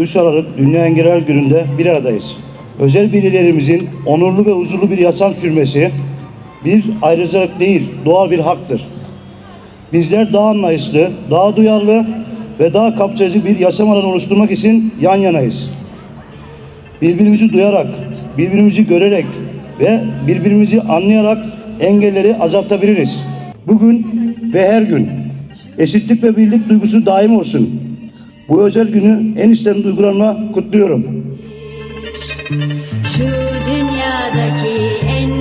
3 Aralık Dünya Engeller Günü'nde bir aradayız. Özel bireylerimizin onurlu ve huzurlu bir yaşam sürmesi bir ayrıcalık değil, doğal bir haktır. Bizler daha anlayışlı, daha duyarlı ve daha kapsayıcı bir yaşam alanı oluşturmak için yan yanayız. Birbirimizi duyarak, birbirimizi görerek ve birbirimizi anlayarak engelleri azaltabiliriz. Bugün ve her gün eşitlik ve birlik duygusu daim olsun. Bu özel günü en içten duygularımla kutluyorum. Şu dünyadaki en